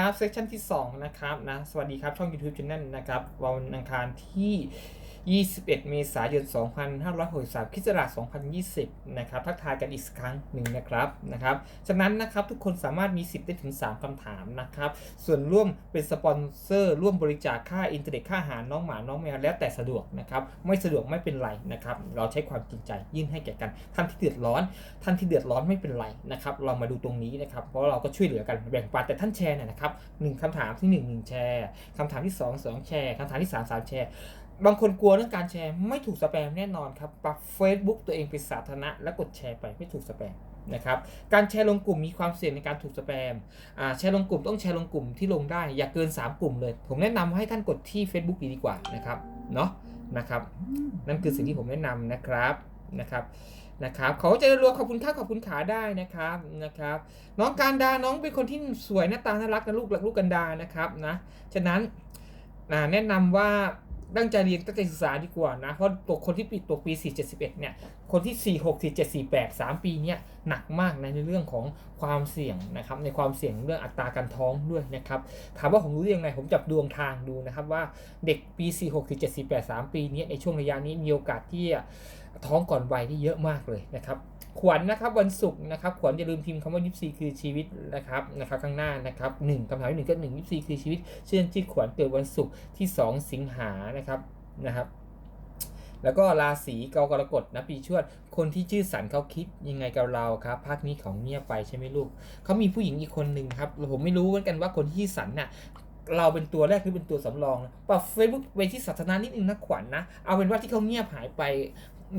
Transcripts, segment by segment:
ครับเซสชันที่ 2 นะครับนะ สวัสดีครับ ช่อง YouTube Channel นะครับ วันอังคารที่ 21 เมษายน 2563คริสราช2020 นะครับ ทักทายกันอีกครั้งหนึ่งนะครับ นะครับฉะนั้นนะครับทุกคนสามารถมีสิทธิ์ได้ถึง 3คำถามนะครับ ส่วนร่วมเป็นสปอนเซอร์ ร่วมบริจาคค่าอินเทอร์เน็ตค่าอาหารน้องหมาน้องแมวแล้วแต่สะดวกนะครับ ไม่สะดวกไม่เป็นไรนะครับ เราใช้ความจริงใจยื่นให้แก่กัน ท่านที่เดือดร้อน ท่านที่เดือดร้อนไม่เป็นไรนะครับ เรามาดูตรงนี้นะครับ เพราะเราก็ช่วยเหลือกันแบ่งปันแต่ท่านแชร์หน่อยนะครับหนึ่งคำถามที่หนึ่งหนึ่งแชร์คำถามที่สองสองแชร์คำถามที่สามสามแชร์ บางคนกลัวเรื่องการแชร์ไม่ถูกสแปมแน่นอนครับปรับ Facebook ตัวเองเป็นสาธารณะแล้วกดแชร์ไปไม่ถูกสแปมนะครับการแชร์ลงกลุ่มมีความเสี่ยงในการถูกสแปมอ่าแชร์ลงกลุ่มต้องแชร์ลงกลุ่มที่ลงได้อย่าเกิน 3 กลุ่มเลย ผมแนะนำให้ท่านกดที่ Facebook ดีดีกว่านะครับเนาะนะครับนั่นคือสิ่งที่ผมแนะนำนะครับนะครับนะครับขอใจรัวขอบคุณค่าขอบคุณขาได้นะครับนะครับ น้องการดาน้องเป็นคนที่สวยหน้าตาน่ารักนะลูกหลักลูกกันดานะครับนะฉะนั้นแนะนำว่า ตั้งใจเรียนตั้งใจศึกษาดีกว่านะ เพราะตัวคนที่ปิดตัวปี 471 เนี่ย คนที่ 46 47 48 3 ปีเนี่ยหนักมากนะในเรื่องของความเสี่ยงนะครับ ในความเสี่ยงเรื่องอัตราการท้องด้วยนะครับ ถามว่าผมรู้ยังไง ผมจับดวงทางดูนะครับว่าเด็กปี 46 47 48 3 ปีเนี้ในช่วงระยะนี้มีโอกาสที่ท้องก่อนวัยที่เยอะมากเลยนะครับ ขวัญนะครับวันศุกร์นะครับขวัญอย่าลืมพิมพ์คำว่ายิปซีคือชีวิตนะครับนะครับข้างหน้านะครับหนึ่งคำถามที่หนึ่งก็หนึ่งยิปซีคือชีวิตเชื่อชื่อขวัญเกิดวันศุกร์ที่ 2 สิงหานะครับนะครับ แล้วก็ราศีกรกฎนะปีชวด คนที่ชื่อสันเขาคิดยังไงกับเราครับภาคนี้เขาเงียบไปใช่ไหมลูกเขามีผู้หญิงอีกคนหนึ่งครับผมไม่รู้เหมือนกันว่าคนที่ชื่อสันน่ะเราเป็นตัวแรกหรือเป็นตัวสำรองปรับเฟซบุ๊กไปที่สาธารณะนิดนึงนะขวัญนะเอาเป็นว่าที่เขาเงียบหายไป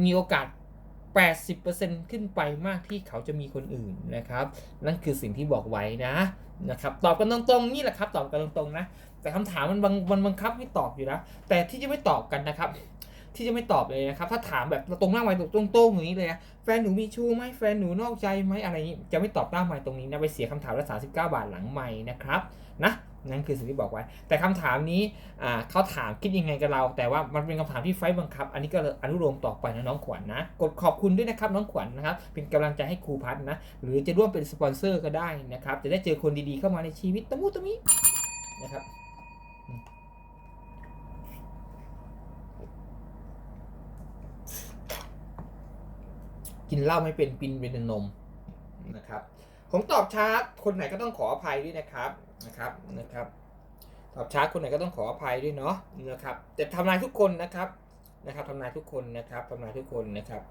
มีโอกาส 80%ขึ้นไปมากที่เขาจะมีคนอื่นนะครับ นั่นคือสิ่งที่บอกไว้นะนะครับตอบกันตรงๆนี่แหละครับ ตอบกันตรงๆนะ แต่คำถามมันบังมันบังคับให้ตอบอยู่นะแต่ที่จะไม่ตอบกันนะครับ ที่จะไม่ตอบเลยนะครับ ถ้าถามแบบตรงหน้าไม้ตรงๆอย่างนี้เลยนะแฟนหนูมีชู้ไหมแฟนหนูนอกใจไหมอะไรอย่างนี้จะไม่ตอบหน้าไม้ตรงนี้นะไปเสียคำถามละ39บาทหลังไม้นะครับนะ นั่นคือสิ่งที่บอกไว้ แต่คำถามนี้เขาถามคิดยังไงกับเรา แต่ว่ามันเป็นคำถามที่ไฟล์บังคับ อันนี้ก็อนุโลมต่อไปนะน้องขวัญนะกดขอบคุณด้วยนะครับน้องขวัญนะครับ เป็นกำลังใจให้ครูพัฒน์นะ หรือจะร่วมเป็นสปอนเซอร์ก็ได้นะครับ จะได้เจอคนดีๆเข้ามาในชีวิตตะมุตะมินะครับกินเหล้าไม่เป็นปินเป็นนมนะครับ ผมตอบช้าคนไหนก็ต้องขออภัยด้วยนะครับ นะครับนะครับตอบช้าคนไหนก็ต้องขออภัยด้วยเนาะนะครับแต่ทำนายทุกคนนะครับนะครับทำนายทุกคนนะครับทำนายทุกคนนะครับ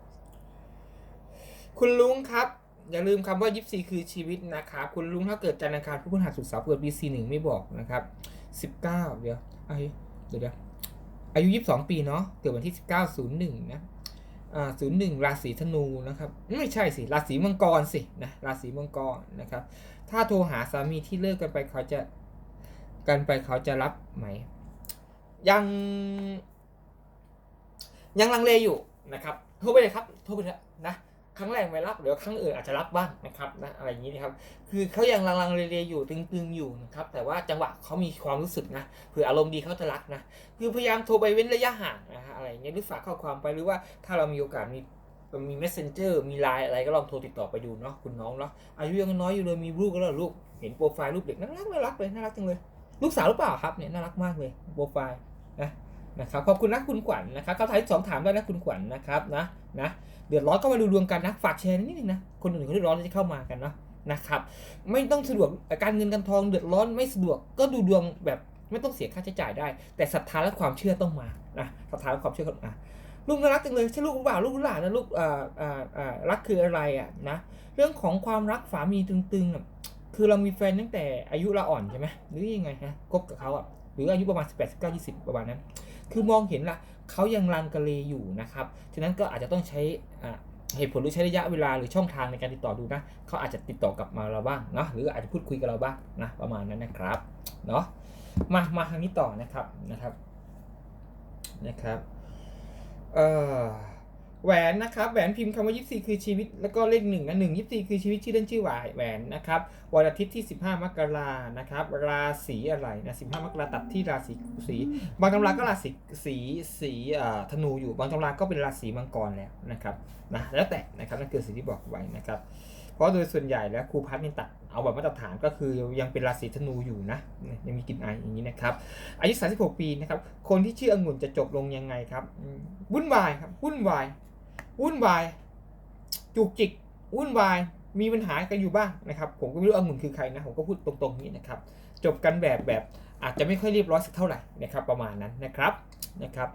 คุณลุงครับ อย่าลืมคำว่ายิปซีคือชีวิตนะครับคุณลุงถ้าเกิดจันทร์อังคารพุธพฤหัสศุกร์เสาร์เกิดปีสี่หนึ่งไม่บอกนะครับสิบเก้าเดี๋ยวอายุเดี๋ยวเดี๋ยวอายุยี่สิบสองปีเนาะ เกิดวันที่สิบเก้าศูนย์หนึ่งนะ อ่าศูนย์หนึ่งราศีธนูนะครับ ไม่ใช่สิ ราศีมังกรสิ นะ ราศีมังกรนะครับ ถ้าโทรหาสามีที่เลิกกันไปเขาจะกันไปเขาจะรับไหม ยัง ยังลังเลอยู่นะครับโทรไปเลยครับโทรไปเลยนะครั้งแรกไม่รับเดี๋ยวครั้งอื่นอาจจะรับบ้างนะครับนะอะไรอย่างนี้นะครับ คือเขายังลังลังเลๆอยู่ตึงๆอยู่นะครับแต่ว่าจังหวะเขามีความรู้สึกนะเผื่ออารมณ์ดีเขาจะรักนะคือพยายามโทรไปเว้นระยะห่างนะฮะอะไรอย่างเงี้ยหรือฝากข้อความไปหรือว่าถ้าเรามีโอกาสมี มี messenger มีไลน์อะไรก็ลองโทรติดต่อไปดูเนาะคุณน้องเนาะอายุยังน้อยอยู่เลยมีลูกแล้วเหรอลูกเห็นโปรไฟล์รูปเด็กน่ารักน่ารักเลยน่ารักจังเลย ลูกสาวหรือเปล่าครับเนี่ยน่ารักมากเลยโปรไฟล์นะนะครับขอบคุณนะคุณขวัญนะครับเขาถ่ายสองถามได้นะคุณขวัญนะครับนะนะเดือดร้อนก็มาดูดวงกันนะฝากแชร์นิดนึงนะคนอื่นเขาเดือดร้อนจะเข้ามากันเนาะนะครับไม่ต้องสะดวกการเงินการทองเดือดร้อนไม่สะดวกก็ดูดวงแบบไม่ต้องเสียค่าใช้จ่ายได้ แต่ศรัทธาและความเชื่อต้องมานะศรัทธาและความเชื่อต้องมา ลูกน่ารักจังเลยใช่ลูกหรือเปล่าลูกหรือหลานนะลูกอ่าอ่าอ่ารักคืออะไรอะนะเรื่องของความรักฝามีตึงๆคือเรามีแฟนตั้งแต่อายุเราอ่อนใช่ไหมหรือยังไงฮะคบกับเขาอะหรืออายุประมาณ 18 19 20 ประมาณนั้น คือมองเห็นละเขายังรันกะเลอยู่นะครับ ฉะนั้นก็อาจจะต้องใช้อ่เหตุผลหรือใช้ระยะเวลาหรือช่องทางในการติดต่อดูนะ เขาอาจจะติดต่อกลับมาเราบ้างเนาะ หรืออาจจะพูดคุยกับเราบ้างนะ ประมาณนั้นนะครับ เนาะ มา มาทางนี้ต่อนะครับ นะครับ นะครับ แหวนนะครับแหวนพิมพ์คำว่า24คือชีวิต แล้วก็เลขหนึ่งนะหนึ่ง24คือชีวิตชื่อเล่นชื่อหวายแหวนนะครับวันอาทิตย์ที่ 15 มกรานะครับ ราศีอะไรนะ15 มกราตัดที่ราศีสีบางตำราก็ราศีสีสีธนูอยู่บางตำราก็เป็นราศีมังกรแล้วนะครับนะแล้วแต่นะครับนั่นคือสิ่งที่บอกไว้นะครับ เพราะโดยส่วนใหญ่แล้วครูพัฒน์นี่ตัด เอาแบบมาตรฐานก็คือยังเป็นราศีธนูอยู่นะยังมีกลิ่นอายอย่างนี้นะครับอายุ36 ปีนะครับคนที่ชื่อองุ่นจะจบลงยังไงครับวุ่นวายครับวุ่นวายวุ่นวาย จุกจิกวุ่นวายมีปัญหากันอยู่บ้างนะครับ ผมก็ไม่รู้องุ่นคือใครนะผมก็พูดตรงๆนี้นะครับ จบกันแบบแบบอาจจะไม่ค่อยเรียบร้อยสักเท่าไหร่นะครับประมาณนั้นนะครับนะครับ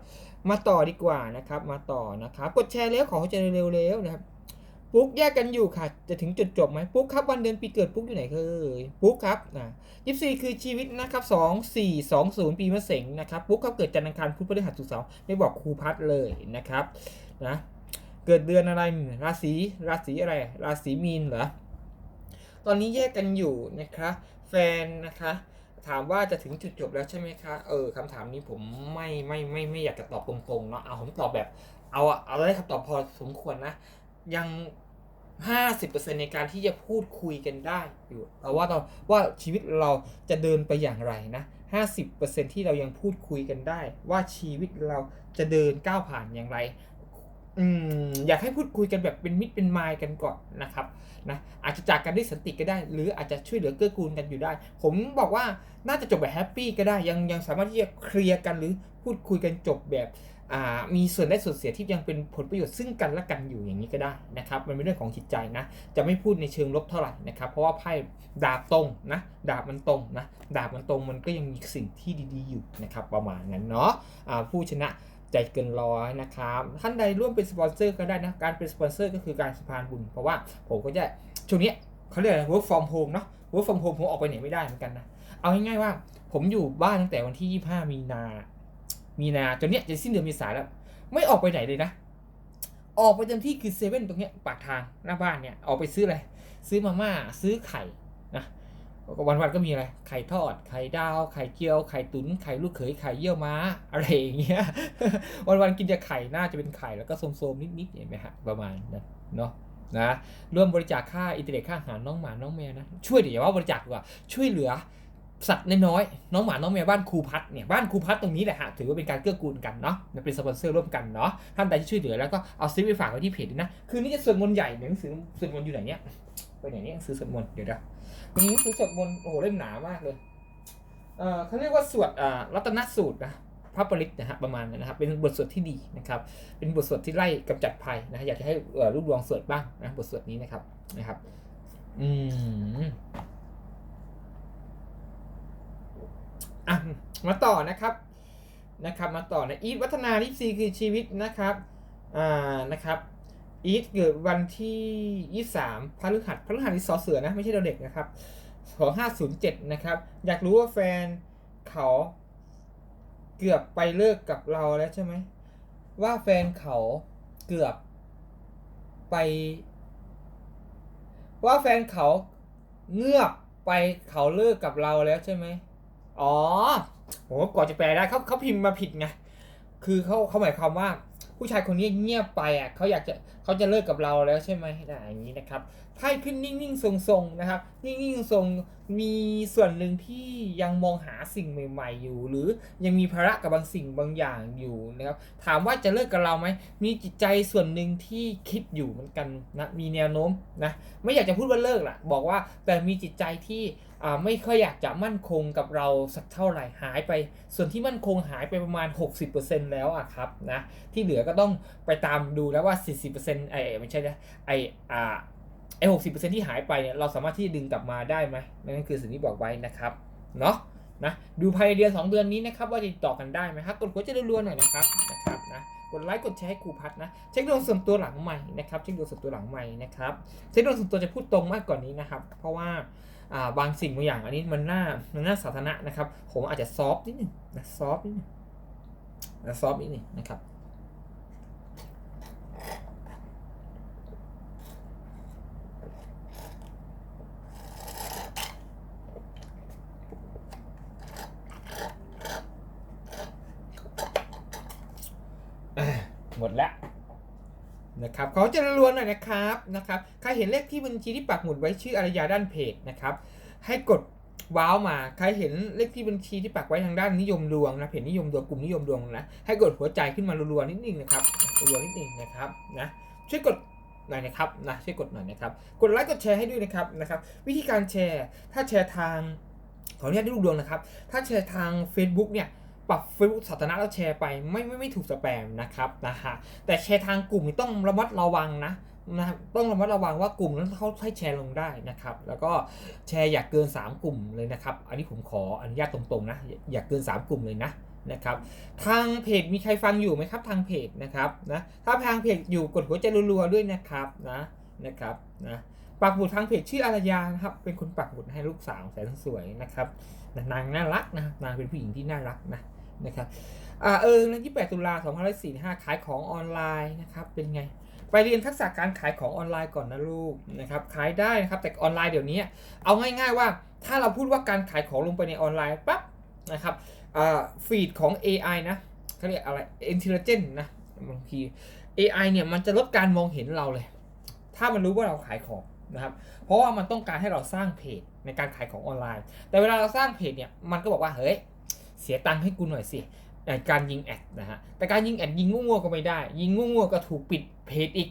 มาต่อดีกว่านะครับ มาต่อนะครับกดแชร์แล้วขอให้เจเร็วๆนะครับ ปุ๊กแยกกันอยู่ค่ะ จะถึงจุดจบไหมปุ๊กครับวันเดือนปีเกิดปุ๊กอยู่ไหนเอ่ยปุ๊กครับนะยี่สี่คือชีวิตนะครับสองสี่สองศูนย์ปีมะเสงนะครับปุ๊กครับเกิดจันทร์อังคารพุธพฤหัสศุกร์เสาร์ไม่บอกครูพัดเลยนะครับนะเกิดเดือนอะไรราศีราศีอะไร ราศีมีนเหรอตอนนี้แยกกันอยู่นะคะแฟนนะคะถามว่าจะถึงจุดจบแล้วใช่ไหมคะ เออคำถามนี้ผมไม่ไม่ไม่ไม่อยากจะตอบตรงๆเนาะ เอาผมตอบแบบ เอาอะเอาได้คำตอบพอสมควรนะ ยัง50%ในการที่จะพูดคุยกันได้อยู่เอาว่าเราว่าชีวิตเราจะเดินไปอย่างไรนะ50%ที่เรายังพูดคุยกันได้ ว่าชีวิตเราจะเดินก้าวผ่านอย่างไรอืมอยากให้พูดคุยกันแบบเป็นมิตรเป็นมายกันก่อนนะครับนะอาจจะจากกันด้วยสันติก็ได้ หรืออาจจะช่วยเหลือเกื้อกูลกันอยู่ได้ ผมบอกว่าน่าจะจบแบบแฮปปี้ก็ได้ยังยังสามารถที่จะเคลียร์กันหรือพูดคุยกันจบแบบ มีส่วนได้ส่วนเสียที่ยังเป็นผลประโยชน์ซึ่งกันและกันอยู่อย่างนี้ก็ได้นะครับมันเป็นเรื่องของจิตใจนะจะไม่พูดในเชิงลบเท่าไหร่นะครับเพราะว่าไพ่ดาบตรงนะดาบมันตรงนะดาบมันตรงมันก็ยังมีสิ่งที่ดีๆอยู่นะครับประมาณนั้นเนาะอ่าผู้ชนะใจเกินร้อยนะครับท่านใดร่วมเป็นสปอนเซอร์ก็ได้นะการเป็นสปอนเซอร์ก็คือการสะพานบุญเพราะว่าผมก็จะช่วงนี้เขาเรียกอะไร work from home เนาะ work from home ผมออกไปไหนไม่ได้เหมือนกันนะเอาง่ายๆว่าผมอยู่บ้านตั้งแต่วันที่ 25 มีนา มีนาจนเนี้ยจะสิ้นเดือนเมษาแล้ว ไม่ออกไปไหนเลยนะ ออกไปเต็มที่คือเซเว่นตรงเนี้ยปากทางหน้าบ้านเนี่ยออกไปซื้ออะไร ซื้อมาม่าซื้อไข่นะวันๆก็มีอะไร ไข่ทอด ไข่ดาว ไข่เจียว ไข่ตุนไข่ลูกเขย ไข่เยี่ยวม้า อะไรอย่างเงี้ย วันๆกินแต่ไข่ น่าจะเป็นไข่ แล้วก็โสมๆนิดๆเห็นไหมฮะ ประมาณนั้นเนาะ นะ ร่วมบริจาคค่าอินเทอร์เน็ตค่าอาหารน้องหมา น้องแมวนะ ช่วยเดี๋ยวอยว่าบริจาคดีกว่า ช่วยเหลือ สัตว์น้อยน้องหมา น้องแมวบ้านครูพัดเนี่ยบ้านครูพัดตรงนี้แหละฮะถือว่าเป็นการเกื้อกูลกันเนาะเป็นสปอนเซอร์ร่วมกันเนาะท่านใดที่ช่วยเหลือแล้วก็เอาซิปไปฝากไว้ที่เพจด้วยนะคืนนี้จะสวดมนต์ใหญ่หนังสือสวดมนต์อยู่ไหนเนี่ยไปไหนเนี่ยหนังสือสวดมนต์เดี๋ยวนะมีหนังสือสวดมนต์โอ้โหเล่มหนามากเลยเออเขาเรียกว่าสวดอ่ารัตนสูตรนะพระปริตนะฮะประมาณนั้นนะครับเป็นบทสวดที่ดีนะครับเป็นบทสวดที่ไล่กำจัดภัยนะอยากจะให้เอ่อรูปดวงสวดบ้างนะบทสวดนี้นะครับนะครับ อืม อะมาต่อนะครับนะครับมาต่อนะอีทวัฒนาลิปซีคือชีวิตนะครับอ่านะครับอีทเกิดวันที่ 23พฤหัสพฤหัสที่สอเสือนะไม่ใช่เราเด็กนะครับ2507นะครับอยากรู้ว่าแฟนเขาเกือบไปเลิกกับเราแล้วใช่ไหมว่าแฟนเขาเกือบไป ว่าแฟนเขาเงือบไปเขาเลิกกับเราแล้วใช่ไหม อ๋อผมว่าก่อนจะแปลได้เขาเขาพิมพ์มาผิดไง คือเขาเขาหมายความว่า ผู้ชายคนนี้เงียบไปอะเขาอยากจะเขาจะเลิกกับเราแล้วใช่ไหมนะอย่างนี้นะครับ ไพ่ขึ้นนิ่งๆ ทรงๆ นะครับ นิ่งๆ ทรงๆ มีส่วนหนึ่งที่ยังมองหาสิ่งใหม่ ๆ อยู่ หรือยังมีภาระกับบางสิ่งบางอย่างอยู่นะครับ ถามว่าจะเลิกกับเราไหม มีจิตใจส่วนหนึ่งที่คิดอยู่เหมือนกันนะ มีแนวโน้มนะ ไม่อยากจะพูดว่าเลิกล่ะบอกว่าแต่มีจิตใจที่อ่าไม่ค่อยอยากจะมั่นคงกับเราสักเท่าไหร่หายไป ส่วนที่มั่นคงหายไปประมาณ 60%แล้วอะครับนะ ที่เหลือก็ต้องไปตามดูแล้วว่า 40%ไอ้ไม่ใช่นะไอ้อ่า ไอ้หกสิบเปอร์เซ็นที่หายไปเนี่ยเราสามารถที่จะดึงกลับมาได้ไหมนั่นคือสิ่งที่บอกไว้นะครับเนาะนะดูภายในเดือน 2 เดือนนี้นะครับว่าจะติดต่อกันได้ไหมครับกดหัวใจรัวๆหน่อยนะครับนะครับนะกดไลค์กดแชร์ให้ครูพัดนะเช็คดวงส่วนตัวหลังใหม่นะครับเช็คดวงส่วนตัวหลังใหม่นะครับเช็คดวงส่วนตัวจะพูดตรงมากกว่านนี้นะครับ เพราะว่าบางสิ่งบางอย่างอันนี้มันน่ามันน่าสาธารณะนะครับ ผมอาจจะซอฟนิดนึงนะซอฟนิดนึงนะซอฟนิดนึงนะครับ หมดแล้วนะครับขอจริญรวนหน่อยนะครับนะครับใครเห็นเลขที่บัญชีที่ปักหมุดไว้ชื่ออารยาด้านเพจนะครับ ให้กดว้าวมาใครเห็นเลขที่บัญชีที่ปักไว้ทางด้านนิยมดวงนะเพจนิยมดวงกลุ่มนิยมดวงนะให้กดหัวใจขึ้นมารัวๆนิดนึงนะครับรัวๆนิดนึงนะครับนะช่วยกดหน่อยนะครับนะช่วยกดหน่อยนะครับ กดไลค์กดแชร์ให้ด้วยนะครับนะครับ วิธีการแชร์ถ้าแชร์ทางขออนุญาตดูดวงนะครับ ถ้าแชร์ทาง Facebook เนี่ย ปรับ Facebook สาธารณะแล้วแชร์ไปไม่ไม่ไม่ถูกสแปมนะครับนะฮะแต่แชร์ทางกลุ่มนี่ต้องระมัดระวังนะนะต้องระมัดระวังว่ากลุ่มนั้นเขาให้แชร์ลงได้นะครับ แล้วก็แชร์อย่าเกิน 3 กลุ่มเลยนะครับ อันนี้ผมขออนุญาตตรงๆนะ อย่าเกิน 3 กลุ่มเลยนะนะครับ ทางเพจมีใครฟังอยู่ไหมครับ ทางเพจนะครับนะถ้าทางเพจอยู่กดหัวใจรัวๆด้วยนะครับนะนะครับนะปักหมุดทางเพจชื่ออารยานะครับ เป็นคนปักหมุดให้ลูกสาวแสนสวยนะครับนางน่ารักนะนางเป็นผู้หญิงที่น่ารักนะ นะครับอ่าเออนะ28ตุลา2545 ขายของออนไลน์นะครับ เป็นไง ไปเรียนทักษะการขายของออนไลน์ก่อนนะลูกนะครับ ขายได้นะครับ แต่ออนไลน์เดี๋ยวนี้ เอาง่ายๆว่า ถ้าเราพูดว่าการขายของลงไปในออนไลน์ปั๊บนะครับฟีดของ AI นะเขาเรียกอะไร intelligent นะบางที AI เนี่ยมันจะลดการมองเห็นเราเลย ถ้ามันรู้ว่าเราขายของนะครับ เพราะว่ามันต้องการให้เราสร้างเพจในการขายของออนไลน์ แต่เวลาเราสร้างเพจเนี่ย มันก็บอกว่า เฮ้ย เสียตังค์ให้กูหน่อยสิการยิงแอดนะฮะแต่การยิงแอดยิงงั่วๆก็ไม่ได้ ยิงงั่วๆก็ถูกปิดเพจอีก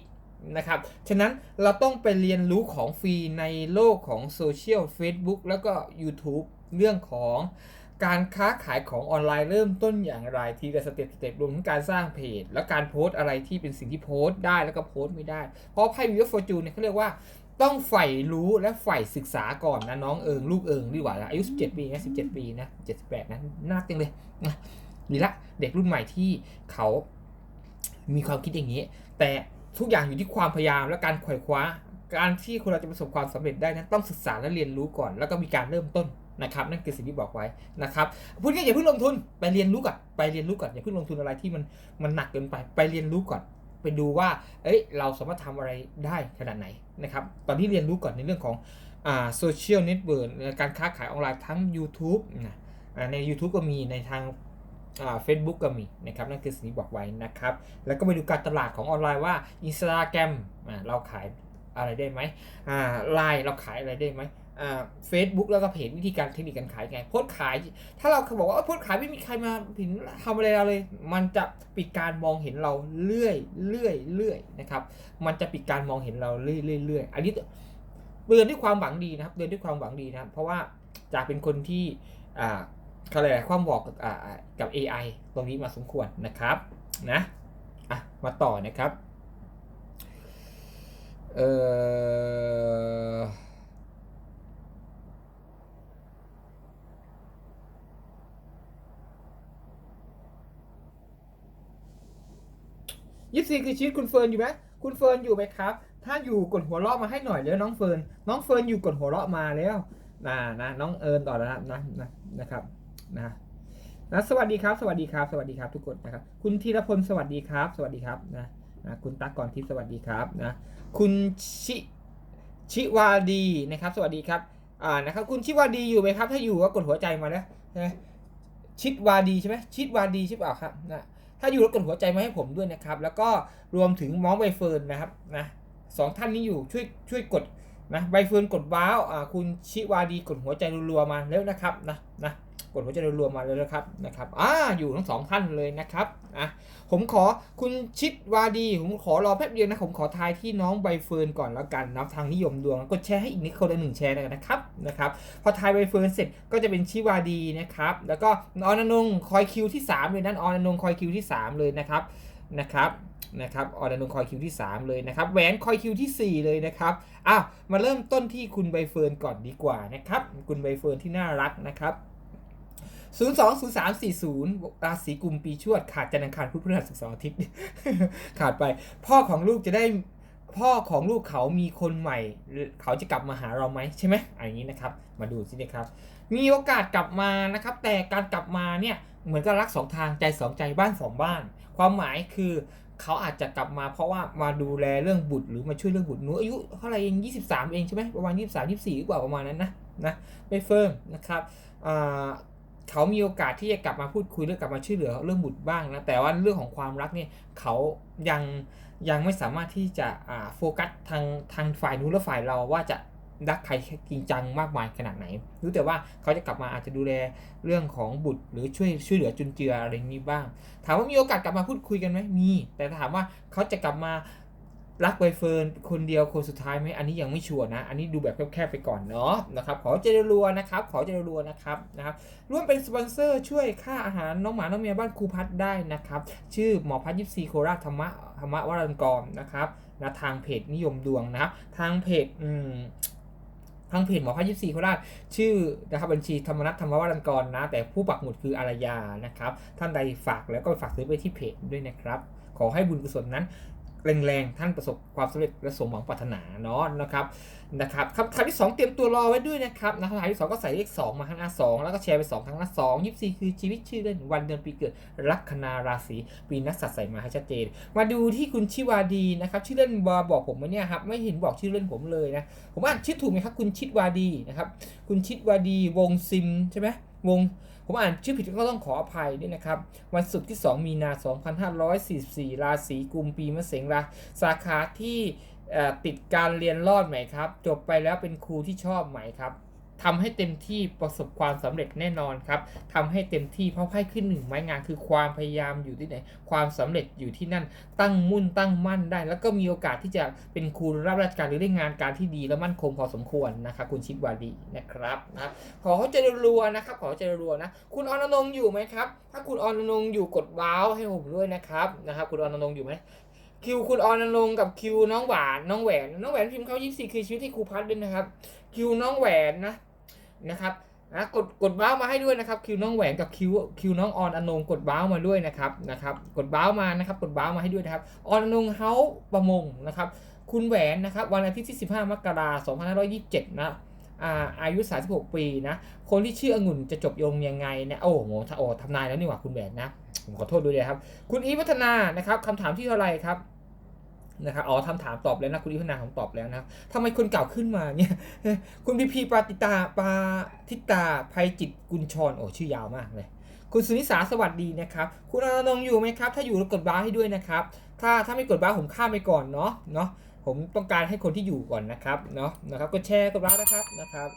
นะครับฉะนั้นเราต้องไปเรียนรู้ของฟรีในโลกของโซเชียล Facebook แล้วก็ YouTube เรื่องของการค้าขายของออนไลน์เริ่มต้นอย่างไรทีละสเต็ปสเต็ปรวมถึงการสร้างเพจ และการโพสต์อะไรที่เป็นสิ่งที่โพสต์ได้แล้วก็โพสต์ไม่ได้ เพราะไพ่วิวฟอร์จูนเนี่ยเขาเรียกว่า ต้องใฝ่รู้และใฝ่ศึกษาก่อนนะน้องเอิงลูกเอิงดีกว่านะอายุ 17 ปีนะ17 ปีนะ78นะน่าต็งเลยนะดีละเด็กรุ่นใหม่ที่เขามีความคิดอย่างนี้ แต่ทุกอย่างอยู่ที่ความพยายามและการไขว่คว้า การที่คนเราจะประสบความสำเร็จได้นั้นต้องศึกษาและเรียนรู้ก่อน แล้วก็มีการเริ่มต้นนะครับ นั่นคือสิ่งที่บอกไว้นะครับพูดง่ายๆอย่าเพิ่งลงทุนไปเรียนรู้ก่อนไปเรียนรู้ก่อนอย่าเพิ่งลงทุนอะไรที่มันมันหนักเกินไป ไปเรียนรู้ก่อน ไปดูว่า เอ้ย เราสามารถทำอะไรได้ขนาดไหนนะครับ ตอนที่เรียนรู้ก่อนในเรื่องของอ่าโซเชียลเน็ตเวิร์กการค้าขายออนไลน์ทั้ง YouTube นะอ่าใน YouTube ก็มีในทางเฟซบุ๊กก็มีนะครับนั่นคือสิ่งที่บอกไว้นะครับ แล้วก็ไปดูการตลาดของออนไลน์ว่า Instagram อ่าเราขายอะไรได้ไหมอ่าไลน์เราขายอะไรได้ไหม เฟซบุ๊กแล้วก็เพจวิธีการเทคนิคการขายไงโพสขาย ถ้าเราบอกว่าโพสขายไม่มีใครมาเห็นทำอะไรเราเลย มันจะปิดการมองเห็นเราเรื่อยเรื่อยเรื่อยนะครับ มันจะปิดการมองเห็นเราเรื่อยเรื่อยเรื่อยอันนี้เตือนด้วยความหวังดีนะครับเตือนด้วยความหวังดีนะครับเพราะว่าจากเป็นคนที่อ่าเขาเรียกอะไรความบอกกับอ่ากับ AI ตรงนี้มาสมควรนะครับนะอะมาต่อนะครับเอ่อ ยี่สิบคือชีวิตคุณเฟิร์นอยู่ไหมคุณเฟิร์นอยู่ไหมครับ ถ้าอยู่กดหัวเราะมาให้หน่อยแล้วน้องเฟิร์นน้องเฟิร์นอยู่กดหัวเราะมาแล้วนะนะน้องเอิญต่อแล้วนะนะนะนะครับนะนะสวัสดีครับ สวัสดีครับ สวัสดีครับทุกคนนะครับ คุณธีรพลสวัสดีครับ สวัสดีครับนะนะคุณตั๊กกรทิพย์สวัสดีครับนะคุณชิชิวาดีนะครับ สวัสดีครับอ่านะครับคุณชิวาดีอยู่ไหมครับ ถ้าอยู่ก็กดหัวใจมาแล้วชิดวาดีใช่ไหมชิดวาดีใช่เปล่าครับนะ ถ้าอยู่แล้วกดหัวใจมาให้ผมด้วยนะครับ แล้วก็รวมถึงมองใบเฟิร์นนะครับนะสองท่านนี้อยู่ช่วยช่วยกด นะใบเฟิร์นกดว้าวอ่าคุณชิวาดีกดหัวใจรัวๆมาแล้วนะครับนะนะกดหัวใจรัวๆมาแล้วนะครับนะครับอ่าอยู่ทั้งสองท่านเลยนะครับอะผมขอคุณชิดวาดีผมขอรอแป๊บเดียวนะผมขอทายที่น้องใบเฟิร์นก่อนแล้วกันนะทางนิยมดวงกดแชร์ให้อีกนิดคนละหนึ่งแชร์แล้วกันนะครับนะครับพอทายใบเฟิร์นเสร็จก็จะเป็นชิวาดีนะครับแล้วก็ออนนงคอยคิวที่ 3 เลยนั่นออนนงคอยคิวที่ 3 เลยนะครับนะครับ นะครับออนนงคอยคิวที่ 3 เลยนะครับแหวนคอยคิวที่ 4 เลยนะครับอ้าวมาเริ่มต้นที่คุณใบเฟิร์นก่อนดีกว่านะครับคุณใบเฟิร์นที่น่ารักนะครับ0 2 0 3 4 0 ราศีกุมปีชวด ขาดจันทร์อังคารพุธพฤหัสศุกร์เสาร์อาทิตย์ ขาดไป พ่อของลูกจะได้พ่อของลูกเขามีคนใหม่ เขาจะกลับมาหาเราไหมใช่ไหมอันนี้นะครับ มาดูสินะครับ มีโอกาสกลับมานะครับ แต่การกลับมาเนี่ยเหมือนกับรักสองทางใจสองใจบ้านสองบ้าน ความหมายคือ เขาอาจจะกลับมาเพราะว่ามาดูแลเรื่องบุตรหรือมาช่วยเรื่องบุตรหนูอายุเท่าไหร่เอง23เองใช่ไหมประมาณ23 24หรือเปล่กว่าประมาณนั้นนะนะไม่เฟิร์มนะครับเขามีโอกาสที่จะกลับมาพูดคุยเรื่องกลับมาช่วยเหลือเรื่องบุตรบ้างนะแต่ว่าเรื่องของความรักเนี่ยเขายังยังไม่สามารถที่จะอ่าโฟกัสทางทางฝ่ายนู้นและฝ่ายเราว่าจะ รักใครจริงจังมากมายขนาดไหน รู้แต่ว่าเขาจะกลับมาอาจจะดูแลเรื่องของบุตรหรือช่วยช่วยเหลือจุนเจืออะไรนี้บ้าง ถามว่ามีโอกาสกลับมาพูดคุยกันไหมมี แต่ถามว่าเขาจะกลับมารักใบเฟิร์นคนเดียวคนสุดท้ายไหมอันนี้ยังไม่ชัวร์นะ อันนี้ดูแบบแคบๆไปก่อนเนาะนะครับ ขอเจริญรัวนะครับ ขอเจริญรัวนะครับนะครับ ร่วมเป็นสปอนเซอร์ช่วยค่าอาหารน้องหมาน้องแมวบ้านครูพัฒได้นะครับ ชื่อหมอพัฒยิปซีโคราชธรรมะธรรมะวรันกรนะครับนะทางเพจนิยมดวงนะครับ ทางเพจอืม ทางเพจหมอพายิปซีโคราชชื่อนะครับบัญชีธรรมนัตธรรมวรันกรนะ แต่ผู้ปักหมุดคืออารยานะครับ ท่านใดฝากแล้วก็ฝากซื้อไปที่เพจด้วยนะครับ ขอให้บุญกุศลนั้น แรงๆ ท่านประสบความสำเร็จและสมหวังปรารถนาเนาะนะครับนะครับคำถามที่ 2 เตรียมตัวรอไว้ด้วยนะครับนะคำถามที่2ก็ใส่เลข2มาข้างหน้า2แล้วก็แชร์ไป2ครั้งหน้า2 24 คือชีวิตชื่อเล่นวันเดือนปีเกิดลัคนาราศีปีนักสัตว์ใส่มาให้ชัดเจน มาดูที่คุณชิวาดีนะครับชื่อเล่นบาบอกผมมาเนี่ยครับไม่เห็นบอกชื่อเล่นผมเลยนะผมอ่านชื่อถูกไหมครับคุณชิดวาดีนะครับคุณชิดวาดีวงซิมใช่ไหมวง ผมอ่านชื่อผิดก็ต้องขออภัยด้วยนะครับ วันศุกร์ที่ 2 มีนา 2544 ราศีกุมปีมะเสงราสาขาที่ติดการเรียนรอดไหมครับ จบไปแล้วเป็นครูที่ชอบไหมครับ ทำให้เต็มที่ประสบความสำเร็จแน่นอนครับทำให้เต็มที่เพราะไพ่ขึ้นหนึ่งไม้งานคือความพยายามอยู่ที่ไหน ความสำเร็จอยู่ที่นั่น ตั้งมุ่นตั้งมั่นได้ แล้วก็มีโอกาสที่จะเป็นครูรับราชการหรือได้งานการที่ดีและมั่นคงพอสมควรนะครับคุณชิดวาดีนะครับนะขอเจริญรัวนะครับ ขอเจริญรัวนะ คุณออนอนงอยู่ไหมครับ ถ้าคุณออนอนงอยู่กดว้าวให้ผมด้วยนะครับนะครับ คุณออนอนงอยู่ไหมคิวคุณออนนงกับคิวน้องหวานน้องแหวนน้องแหวนพิมพ์เข้า24คือชีวิตที่ครูพัดด้วยนะครับ คิวน้องแหวนนะ นะครับนะกดกดว้าวมาให้ด้วยนะครับคิวน้องแหวนกับคิวคิวน้องออนอนงกดว้าวมาด้วยนะครับนะครับกดว้าวมานะครับกดว้าวมาให้ด้วยนะครับออนอนงเฮาประมงนะครับคุณแหวนนะครับวันอาทิตย์ที่ 15 มกราคม 2527 นะอ่าอายุ 36 ปีนะ คนที่ชื่อองุ่นจะจบยงยังไงเนี่ยโอ้โหโอ้ทำนายแล้วนี่หว่าคุณแหวนนะ ผมขอโทษด้วยเลยครับ คุณอีพัฒนานะครับคำถามที่เท่าไรครับ นะครับอ๋อคำถามตอบแล้วนะคุณอีพัฒนาผมตอบแล้วนะทำไมคนเก่าขึ้นมาเนี่ย คุณพีพีปาติตาปาทิตาภัยจิตกุลชรโอ้ชื่อยาวมากเลย คุณสุนิสาสวัสดีนะครับ คุณอานงอยู่ไหมครับ ถ้าอยู่กดบ้าให้ด้วยนะครับ ถ้าถ้าไม่กดบ้าผมข้ามไปก่อนเนาะเนาะผมต้องการให้คนที่อยู่ก่อนนะครับเนาะนะครับกดแชร์กดบ้านะครับนะครับ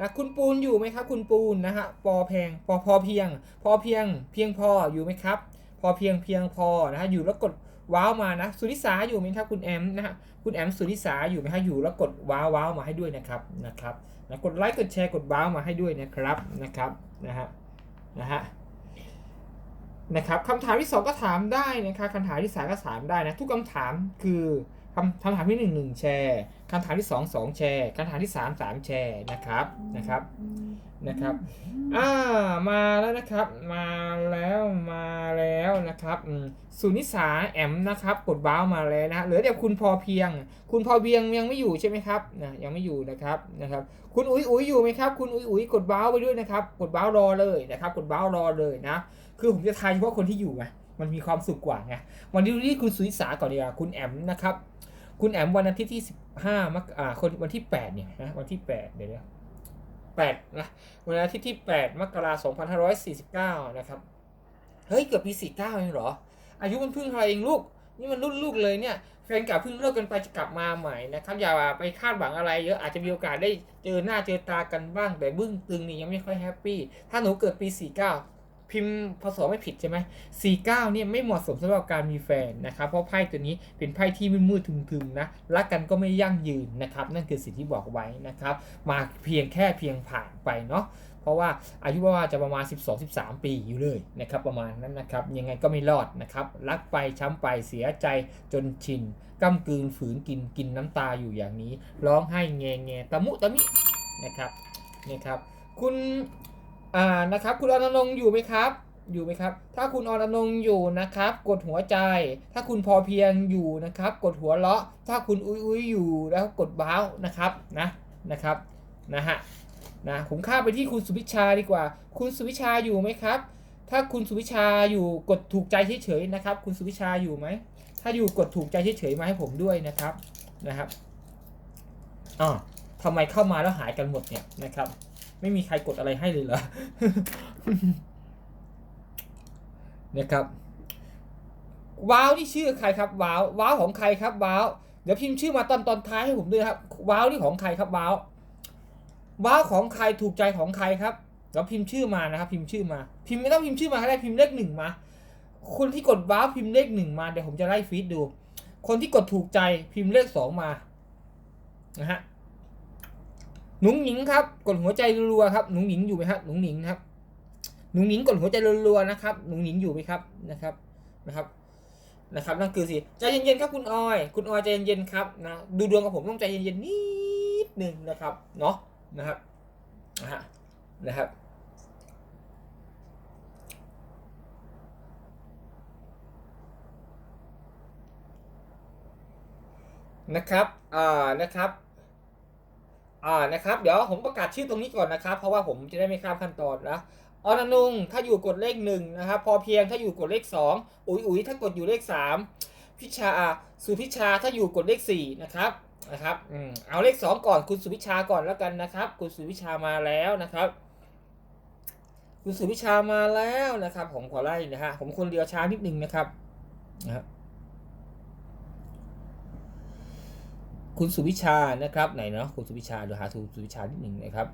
นะคุณปูนอยู่ไหมครับ คุณปูนนะฮะปอแพงพอพอเพียง พอเพียง เพียงพออยู่ไหมครับ พอเพียงเพียงพอนะฮะอยู่แล้วกด ว้าวมานะสุนิสาอยู่ไหมครับคุณแอมนะฮะคุณแอมสุนิสาอยู่ไหมฮะอยู่แล้วกดว้าวว้าวมาให้ด้วยนะครับนะครับนะกดไลค์กดแชร์กดว้าวมาให้ด้วยนะครับนะครับนะฮะนะฮะนะครับคำถามที่ 2 ก็ถามได้นะครับคำถามที่3ก็ถามได้นะทุกคำถามคือ คำถามที่ 1 1 แชร์คำถามที่ 2 2 แชร์คำถามที่ 3 3 แชร์นะครับนะครับนะครับอ่ามาแล้วนะครับมาแล้วมาแล้วนะครับสุนิสาแอมนะครับกดบ้าวมาแล้วนะเหลือแต่คุณพอเพียง คุณพอเพียงยังไม่อยู่ใช่ไหมครับนะยังไม่อยู่นะครับนะครับ คุณอุ๋ยอุ๋ยอยู่ไหมครับ คุณอุ๋ยอุ๋ยกดบ้าวไปด้วยนะครับ กดบ้าวรอเลยนะครับ กดบ้าวรอเลยนะ คือผมจะทายเฉพาะคนที่อยู่ไง มันมีความสุขกว่าไงวันนี้ดูที่คุณสุนิสาก่อนดีกว่าคุณแอมนะครับ คุณแอมวันอาทิตย์ที่15มกอ่าคนวันที่8เนี่ยนะวันที่8เดี๋ยวนะ8นะวันอาทิตย์ที่8มกราคม2549นะครับเฮ้ยเกือบปี49เองเหรอ อายุมันเพิ่งเท่าไหร่เองลูกนี่มันรุ่นลูกเลยเนี่ยแฟนเก่าเพิ่งเลิกกันไปจะกลับมาใหม่นะครับอย่าไปคาดหวังอะไรเยอะอาจจะมีโอกาสได้เจอหน้าเจอตากันบ้างแต่บึ้งตึงนี่ยังไม่ค่อยแฮปปี้ถ้าหนูเกิดปี 49 พิมพ์พศไม่ผิดใช่ไหม49เนี่ยไม่เหมาะสมสำหรับการมีแฟนนะครับ เพราะไพ่ตัวนี้เป็นไพ่ที่มืดๆทึมๆนะรักกันก็ไม่ยั่งยืนนะครับ นั่นคือสิ่งที่บอกไว้นะครับ มาเพียงแค่เพียงผ่านไปเนาะเพราะว่าอายุประมาจะประมาณ 12-13 ปีอยู่เลยนะครับประมาณนั้นนะครับ ยังไงก็ไม่รอดนะครับรักไปช้ำไปเสียใจจนชินก้ำกืนฝืนกินกินน้ำตาอยู่อย่างนี้ ร้องไห้แงแงตะมุตะมินะครับนะครับ คุณ อ่านะครับ คุณอนันงค์อยู่ไหมครับ อยู่ไหมครับ ถ้าคุณอนันงค์อยู่นะครับ กดหัวใจ ถ้าคุณพอเพียงอยู่นะครับ กดหัวเราะ ถ้าคุณอุ้ยอุ้ยอยู่แล้วกดบ้าวนะครับนะนะครับนะฮะนะผมข้ามไปที่คุณสุวิชาดีกว่า คุณสุวิชาอยู่ไหมครับ ถ้าคุณสุวิชาอยู่กดถูกใจเฉยๆนะครับ คุณสุวิชาอยู่ไหมถ้าอยู่กดถูกใจเฉยๆมาให้ผมด้วยนะครับนะครับอ๋อทำไมเข้ามาแล้วหายกันหมดเนี่ยนะครับ ไม่มีใครกดอะไรให้เลยเหรอนะครับว้าวนี่ชื่อใครครับว้าวว้าวของใครครับว้าวเดี๋ยวพิมพ์ชื่อมาตอนตอนท้ายให้ผมด้วยครับว้าวนี่ของใครครับว้าวว้าวของใครถูกใจของใครครับเราพิมพ์ชื่อมานะครับ พิมพ์ชื่อมา พิมพ์ไม่ต้องพิมพ์ชื่อมาก็ได้พิมพ์เลขหนึ่งมาคนที่กดว้าวพิมพ์เลขหนึ่งมาเดี๋ยวผมจะไล่ฟีดดู คนที่กดถูกใจพิมพ์เลขสองมานะฮะ หนุ่งหนิงครับ กดหัวใจรัวๆครับหนุ่งหนิงอยู่ไหมครับหนุ่งหนิงครับหนุ่งหนิงกดหัวใจรัวๆนะครับหนุ่งหนิงอยู่ไหมครับนะครับนะครับนะครับนั่นคือสิใจเย็นๆครับคุณออย คุณออยใจเย็นๆครับนะดูดวงกับผมต้องใจเย็นๆนิดนึงนะครับเนาะนะครับนะฮะนะครับนะครับอ่านะครับ อ่านะครับเดี๋ยวผมประกาศชื่อตรงนี้ก่อนนะครับ เพราะว่าผมจะได้ไม่ข้ามขั้นตอนนะออนนุงถ้าอยู่กดเลขหนึ่งนะครับพอเพียงถ้าอยู่กดเลขสองอุ๋ยอุ๋ยถ้ากดอยู่เลขสามพิชาสุพิชาถ้าอยู่กดเลขสี่นะครับนะครับอืมเอาเลขสองก่อนคุณสุพิชาก่อนแล้วกันนะครับ คุณสุพิชามาแล้วนะครับ คุณสุพิชามาแล้วนะครับ ผมขอไล่นะฮะผมคนเดียวช้านิดนึงนะครับนะครับ คุณสุวิชานะครับไหนเนาะคุณสุวิชาเดี๋ยวหาคุณสุวิชานิดหนึ่งนะครับ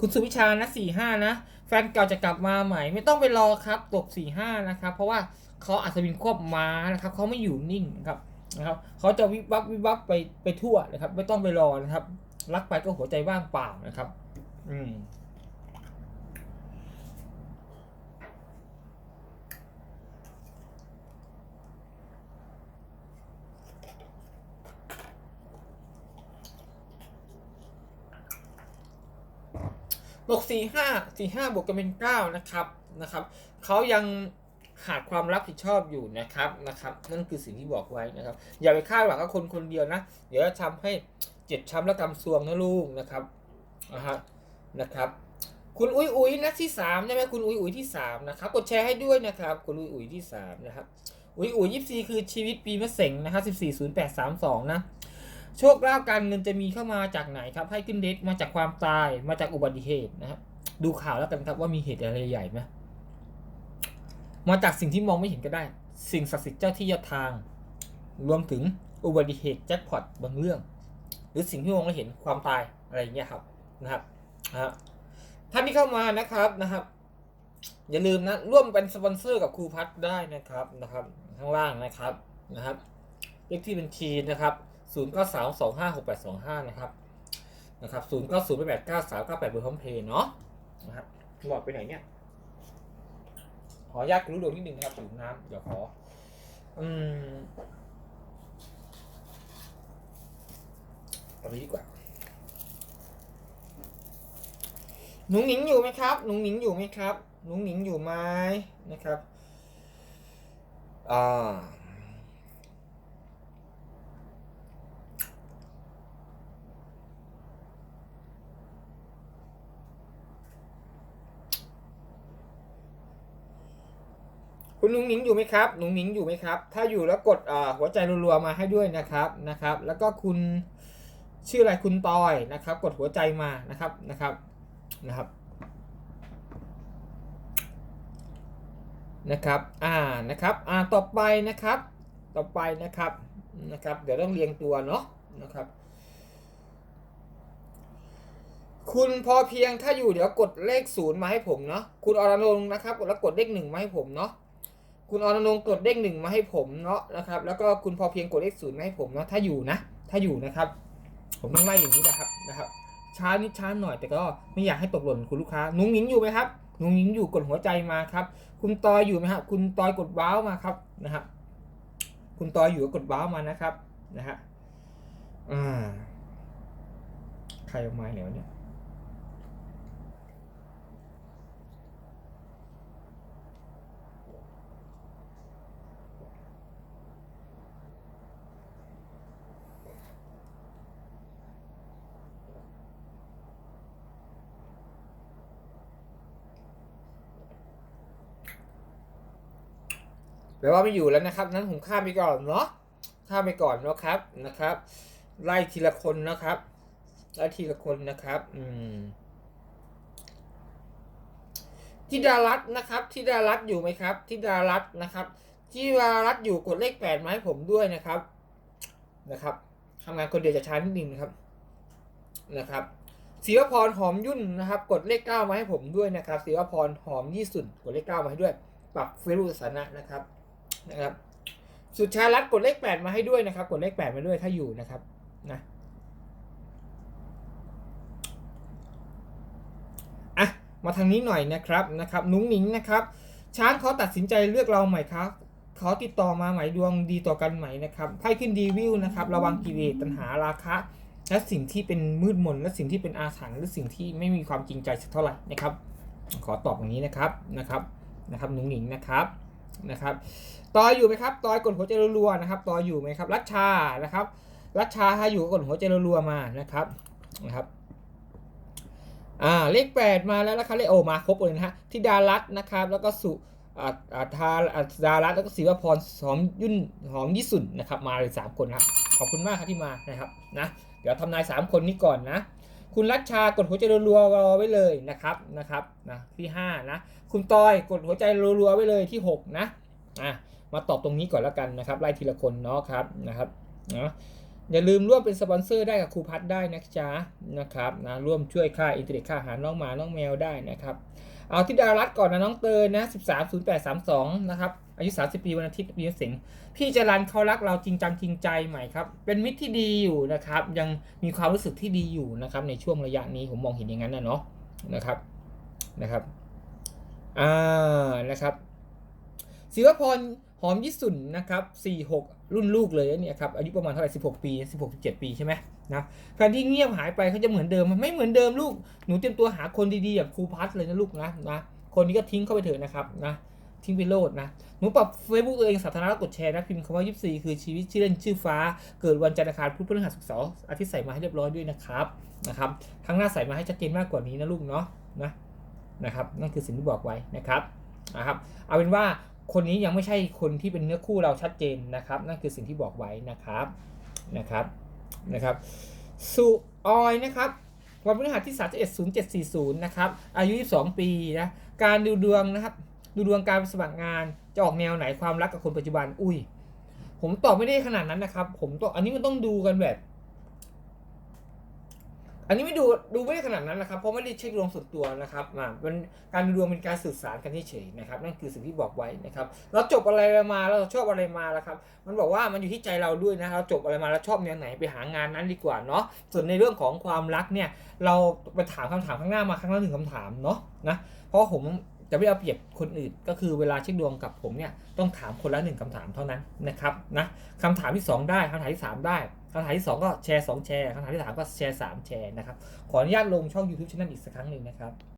คุณสุวิชานะสี่ห้านะ แฟนเก่าจะกลับมาใหม่ไม่ต้องไปรอครับตกสี่ห้านะครับ เพราะว่าเขาอาจจะบินควบม้านะครับเขาไม่อยู่นิ่งนะครับนะครับเขาจะวิบวับวิบวับไปไปทั่วนะครับ ไม่ต้องไปรอนะครับ รักไปก็หัวใจว่างเปล่านะครับ อืม บวกสี่ห้าสี่ห้าบวกกันเป็นเก้านะครับนะครับเขายังขาดความรับผิดชอบอยู่นะครับนะครับ นั่นคือสิ่งที่บอกไว้นะครับ อย่าไปคาดหวังกับคนคนเดียวนะ เดี๋ยวจะทำให้เจ็บช้ำและกำซวงนะลูกนะครับนะฮะนะครับ คุณอุ้ยอุ้ยนัดที่สามใช่ไหมคุณอุ้ยอุ้ยที่สามนะครับกดแชร์ให้ด้วยนะครับ คุณอุ้ยอุ้ยที่สามนะครับอุ้ยอุ้ยยี่สี่คือชีวิตปีมะเสงนะครับสิบสี่ศูนย์แปดสามสองนะ โชคลาภการเงินจะมีเข้ามาจากไหนครับ ให้ขึ้นเด็กมาจากความตายมาจากอุบัติเหตุนะครับ ดูข่าวแล้วกันครับว่ามีเหตุอะไรใหญ่ไหมมาจากสิ่งที่มองไม่เห็นก็ได้ สิ่งศักดิ์สิทธิ์เจ้าที่เจ้าทาง รวมถึงอุบัติเหตุแจ็คพอตบางเรื่อง หรือสิ่งที่มองไม่เห็นความตายอะไรอย่างเงี้ยครับนะครับนะฮะท่านที่เข้ามานะครับนะครับ อย่าลืมนะร่วมเป็นสปอนเซอร์กับครูพัฒได้นะครับนะครับ ข้างล่างนะครับนะครับเลขที่บัญชีนะครับ ศูนย์เก้าสามสองห้าหกแปดสองห้านะครับ นะครับศูนย์เก้าศูนย์แปดเก้าสามเก้าแปดเบอร์พร้อมเพย์เนาะนะครับหลอดไปไหนเนี่ย ขออนุญาตรู้ดวงนิดนึงนะครับถึงน้ำเดี๋ยวขอ อืมเอาไปดีกว่าหนุ่งหนิงอยู่ไหมครับหนุ่งหนิงอยู่ไหมครับหนุ่งหนิงอยู่ไหมนะครับ อ่า คุณนุ้งหนิงอยู่ไหมครับนุ้งหนิงอยู่ไหมครับ ถ้าอยู่แล้วกดหัวใจรัวๆมาให้ด้วยนะครับนะครับ แล้วก็คุณชื่ออะไรคุณตอยนะครับ กดหัวใจมานะครับนะครับนะครับนะครับอ่านะครับอ่าต่อไปนะครับ ต่อไปนะครับนะครับ เดี๋ยวต้องเรียงตัวเนาะนะครับ คุณพอเพียงถ้าอยู่เดี๋ยวกดเลขศูนย์มาให้ผมเนาะคุณอรนงค์นะครับ กดแล้วกดเลขหนึ่งมาให้ผมเนาะ คุณอรนงค์กดเลขหนึ่งมาให้ผมเนาะนะครับ แล้วก็คุณพอเพียงกดเลขศูนย์มาให้ผมเนาะถ้าอยู่นะ ถ้าอยู่นะครับ ผมต้องไล่อย่างนี้นะครับนะครับช้านิดช้าหน่อยแต่ก็ไม่อยากให้ตกหล่นคุณลูกค้านุ้งหญิงอยู่ไหมครับนุ้งหญิงอยู่กดหัวใจมาครับ คุณตอยอยู่ไหมครับคุณตอยกดว้าวมาครับนะครับ คุณตอยอยู่ก็กดว้าวมานะครับนะฮะอ่าใครเอาไม้แล้วเนี่ย แปลว่าไม่อยู่แล้วนะครับ นั้นผมข้ามไปก่อนเนาะข้ามไปก่อนเนาะครับนะครับ ไล่ทีละคนนะครับไล่ทีละคนนะครับ อืมทิดารัตนะครับทิดารัตอยู่ไหมครับทิดารัตนะครับทิดารัตอยู่กดเลขแปดมาให้ผมด้วยนะครับนะครับทำงานคนเดียวจะช้านิดนึงนะครับนะครับศิวพรหอมยุ่นนะครับ กดเลขเก้ามาให้ผมด้วยนะครับศิวพรหอมยี่สุดกดเลขเก้ามาให้ด้วย ปรับเฟรุสนะนะครับ นะครับ สุดชารัตกดเลขแปดมาให้ด้วยนะครับ กดเลขแปดมาด้วยถ้าอยู่นะครับนะอะมาทางนี้หน่อยนะครับนะครับ นุ้งหนิงนะครับ ช้างเขาตัดสินใจเลือกเราใหม่ครับเขาติดต่อมาใหม่ดวงดีต่อกันใหม่นะครับไพ่ขึ้นดีวิวนะครับ ระวังกิเลสตัณหาราคะ และสิ่งที่เป็นมืดมน และสิ่งที่เป็นอาถรรพ์และสิ่งที่ไม่มีความจริงใจสักเท่าไหร่นะครับ ขอตอบอย่างนี้นะครับนะครับนะครับนุ้งหนิงนะครับ นะครับตอยอยู่ไหมครับตอยกดหัวใจรัวๆนะครับตอยอยู่ไหมครับรัชชานะครับรัชชาถ้าอยู่กดหัวใจรัวๆมานะครับนะครับอ่าเลขแปดมาแล้วนะครับเลขโอมาครบเลยนะฮะธิดารัตน์นะครับ แล้วก็สุอ่าอ่าทาอาดารัตแล้วก็ศิวพรหอมยุ่นหอมยี่สุนนะครับมาเลยสามคนครับขอบคุณมากครับที่มานะครับนะเดี๋ยวทำนายสามคนนี้ก่อนนะ คุณรัชชากดหัวใจรัวๆรอไว้เลยนะครับนะครับนะที่ห้านะ คุณตอยกดหัวใจรัวๆไว้เลยที่หกนะอะมาตอบตรงนี้ก่อนแล้วกันนะครับไล่ทีละคนเนาะครับนะครับเนาะอย่าลืมร่วมเป็นสปอนเซอร์ได้กับครูพัฒได้นะจ๊ะนะครับนะร่วมช่วยค่าอินเทอร์เน็ตค่าอาหารน้องหมาน้องแมวได้นะครับเอาที่ดารัตก่อนนะน้องเตยนะ 130832 นะครับ อายุ 30 ปีวันอาทิตย์ปีเสิงพี่จรันเขารักเราจริงจังจริงใจใหม่ครับ เป็นมิตรที่ดีอยู่นะครับ ยังมีความรู้สึกที่ดีอยู่นะครับ ในช่วงระยะนี้ผมมองเห็นอย่างนั้นนะเนาะนะครับนะครับ อ่านะครับศิวพรหอมยิสุนนะครับ46 รุ่นลูกเลยเนี่ยครับอายุประมาณเท่าไหร่16 ปี 16 17 ปีใช่ไหมนะแฟนที่เงียบหายไปเขาจะเหมือนเดิมไม่เหมือนเดิมลูกหนูเตรียมตัวหาคนดีๆแบบครูพัทเลยนะลูกนะนะคนนี้ก็ทิ้งเข้าไปเถอะนะครับนะทิ้งไปโลดนะ หนูปรับเฟซบุ๊กตัวเองสาธารณะกดแชร์นะ พิมพ์คำว่ายิปซีคือชีวิตชื่อเล่นชื่อฟ้า เกิดวันจันทร์อังคารพุธพฤหัสศุกร์เสาร์อาทิตย์ใส่มาให้เรียบร้อยด้วยนะครับนะครับข้งหน้าใส่มาให้ชัดเจนมากกว่านี้นะลูกเนาะนะ นะครับนั่นคือสิ่งที่บอกไว้นะครับนะครับเอาเป็นว่าคนนี้ยังไม่ใช่คนที่เป็นเนื้อคู่เราชัดเจนนะครับ นั่นคือสิ่งที่บอกไว้นะครับนะครับนะครับสุออยนะครับวันพฤหัสที่3 1 0740นะครับอายุ 22 ปีนะการดูดวงนะครับดูดวงการสมัครงานจะออกแนวไหนความรักกับคนปัจจุบันอุ้ยผมตอบไม่ได้ขนาดนั้นนะครับ ผมต้องอันนี้มันต้องดูกันแบบ อันนี้ไม่ดูดูไม่ได้ขนาดนั้นนะครับ เพราะไม่ได้เช็คดวงส่วนตัวนะครับอ่าเป็นการดูดวงเป็นการสื่อสารกันเฉยๆนะครับ นั่นคือสิ่งที่บอกไว้นะครับ เราจบอะไรมาเราชอบอะไรมาแล้วครับ มันบอกว่ามันอยู่ที่ใจเราด้วยนะ เราจบอะไรมาแล้วชอบแนวไหนไปหางานนั้นดีกว่าเนาะ ส่วนในเรื่องของความรักเนี่ย เราไปถามคำถามข้างหน้ามาครั้งละหนึ่งคำถามเนาะนะ เพราะผมจะไม่เอาเปรียบคนอื่น ก็คือเวลาเช็คดวงกับผมเนี่ยต้องถามคนละหนึ่งคำถามเท่านั้นนะครับนะคำถามที่ 2 ได้คำถามที่ 3 ได้คำถามที่ 2 ก็แชร์ 2 แชร์คำถามที่ 3 ก็แชร์ 3 แชร์นะครับ ขออนุญาตลงช่อง YouTube ช่องนั้นอีกสักครั้งหนึ่งนะครับ